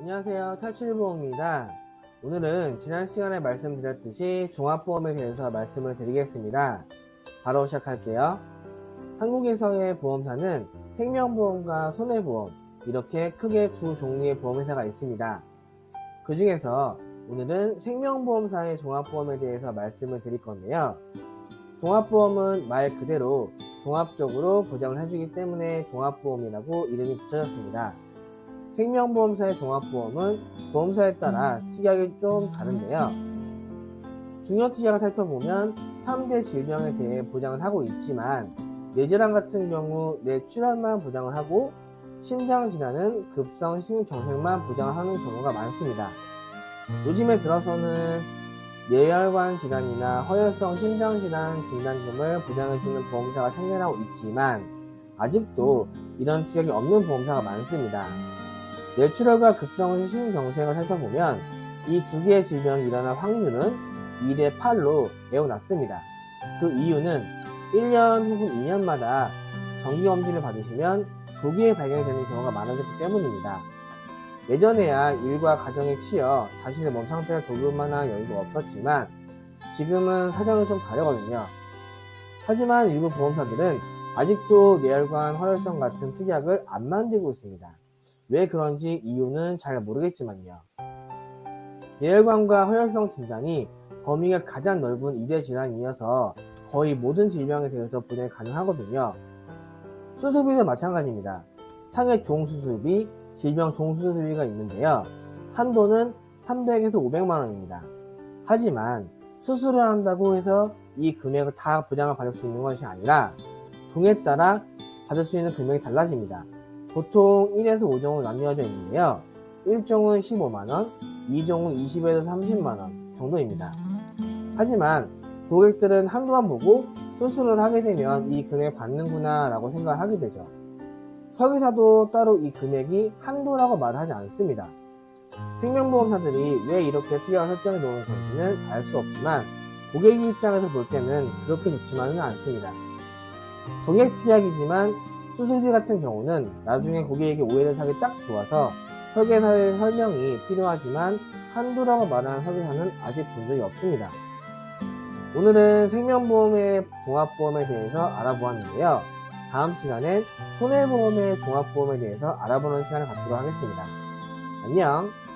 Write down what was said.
안녕하세요. 탈출보험입니다. 오늘은 지난 시간에 말씀드렸듯이 종합보험에 대해서 말씀을 드리겠습니다. 바로 시작할게요. 한국에서의 보험사는 생명보험과 손해보험, 이렇게 크게 두 종류의 보험회사가 있습니다. 그 중에서 오늘은 생명보험사의 종합보험에 대해서 말씀을 드릴 건데요. 종합보험은 말 그대로 종합적으로 보장을 해주기 때문에 종합보험이라고 이름이 붙여졌습니다. 생명보험사의 종합보험은 보험사에 따라 특약이 좀 다른데요. 중요 특약을 살펴보면 3대 질병에 대해 보장을 하고 있지만 뇌질환 같은 경우 뇌출혈만 보장을 하고 심장질환은 급성 심경색만 보장을 하는 경우가 많습니다. 요즘에 들어서는 뇌혈관 질환이나 허혈성 심장질환 진단 등을 보장해주는 보험사가 생겨나고 있지만 아직도 이런 특약이 없는 보험사가 많습니다. 뇌출혈과 급성 심경색을 살펴보면 이 두 개의 질병이 일어날 확률은 2대 8로 매우 낮습니다. 그 이유는 1년 혹은 2년마다 정기검진을 받으시면 조기에 발견이 되는 경우가 많아졌기 때문입니다. 예전에야 일과 가정에 치여 자신의 몸 상태를 돌볼 만한 여유가 없었지만 지금은 사정이 좀 다르거든요. 하지만 일부 보험사들은 아직도 뇌혈관 허혈성 같은 특약을 안 만들고 있습니다. 왜 그런지 이유는 잘 모르겠지만요. 뇌혈관과 허혈성 진단이 범위가 가장 넓은 2대 질환이어서 거의 모든 질병에 대해서 보장이 가능하거든요. 수술비도 마찬가지입니다. 상해 종수술비, 질병 종수술비가 있는데요. 한도는 300에서 500만 원입니다. 하지만 수술을 한다고 해서 이 금액을 다 보장을 받을 수 있는 것이 아니라 종에 따라 받을 수 있는 금액이 달라집니다. 보통 1에서 5종으로 나뉘어져 있는데요. 1종은 15만원, 2종은 20에서 30만원 정도입니다. 하지만 고객들은 한도만 보고 수술을 하게 되면 이 금액 받는구나 라고 생각을 하게 되죠. 설계사도 따로 이 금액이 한도라고 말을 하지 않습니다. 생명보험사들이 왜 이렇게 특약을 설정해 놓은 건지는 알 수 없지만 고객 입장에서 볼 때는 그렇게 좋지만은 않습니다. 동액 특약이지만 수술비 같은 경우는 나중에 고객에게 오해를 사기 딱 좋아서 설계사의 설명이 필요하지만 한도라고 말하는 설계사는 아직 본 적이 없습니다. 오늘은 생명보험의 종합보험에 대해서 알아보았는데요. 다음 시간엔 손해보험의 종합보험에 대해서 알아보는 시간을 갖도록 하겠습니다. 안녕!